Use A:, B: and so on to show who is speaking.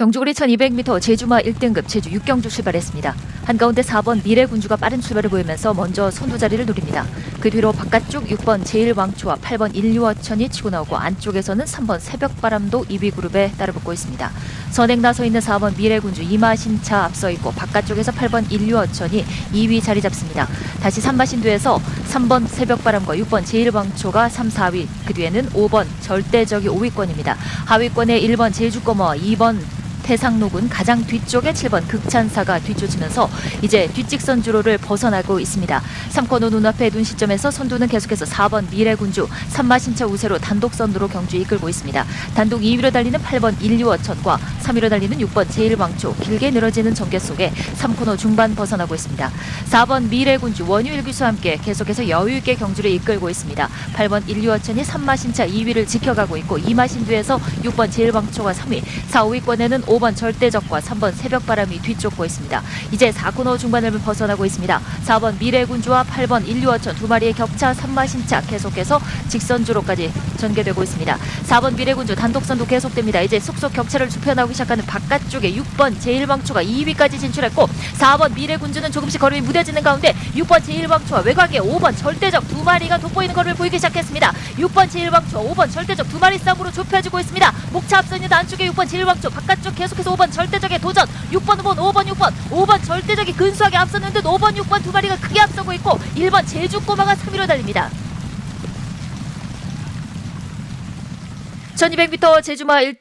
A: 경주거리 1200m 제주마 1등급 제주 6경주 출발했습니다. 한가운데 4번 미래군주가 빠른 출발을 보이면서 먼저 선두 자리를 노립니다. 그 뒤로 바깥쪽 6번 제일왕초와 8번 인류어천이 치고 나오고 안쪽에서는 3번 새벽바람도 2위 그룹에 따라붙고 있습니다. 선행 나서 있는 4번 미래군주 이마신차 앞서 있고 바깥쪽에서 8번 인류어천이 2위 자리 잡습니다. 다시 3마신도에서 3번 새벽바람과 6번 제일왕초가 3, 4위 그 뒤에는 5번 절대적이 5위권입니다. 하위권에 1번 제주꼬마와 2번 태상록은 가장 뒤쪽에 7번 극찬사가 뒤쫓으면서 이제 뒷직선 주로를 벗어나고 있습니다. 3코너 눈앞에 둔 시점에서 선두는 계속해서 4번 미래군주, 3마신차 우세로 단독 선두로 경주 이끌고 있습니다. 단독 2위로 달리는 8번 인류어천과 3위로 달리는 6번 제일왕초 길게 늘어지는 전개 속에 3코너 중반 벗어나고 있습니다. 4번 미래군주 원유일기수와 함께 계속해서 여유있게 경주를 이끌고 있습니다. 8번 인류어천이 3마신차 2위를 지켜가고 있고 2마신두에서 6번 제일왕초가 3위, 4, 5위권에는 5번 절대적과 3번 새벽바람이 뒤쫓고 있습니다. 이제 4코너 중반을 벗어나고 있습니다. 4번 미래군주와 8번 인류어천 두 마리의 격차 3마신차 계속해서 직선주로까지 전개되고 있습니다. 4번 미래군주 단독선도 계속됩니다. 이제 속속 격차를 좁혀나오기 시작하는 바깥쪽에 6번 제일왕초가 2위까지 진출했고 4번 미래군주는 조금씩 걸음이 무뎌지는 가운데 6번 제일왕초와 외곽에 5번 절대적 두 마리가 돋보이는 걸음을 보이기 시작했습니다. 6번 제일왕초와 5번 절대적 두 마리 싸움으로 좁혀지고 있습니다. 목차 앞서 있는 안쪽에 6번 제일왕초 바깥쪽 계속해서 5번 절대적의 도전 6번 5번 5번 6번 5번 절대적이 근소하게 앞서는 듯 5번 6번 두 마리가 크게 앞서고 있고 1번 제주 꼬마가 3위로 달립니다. 1200m 제주마 1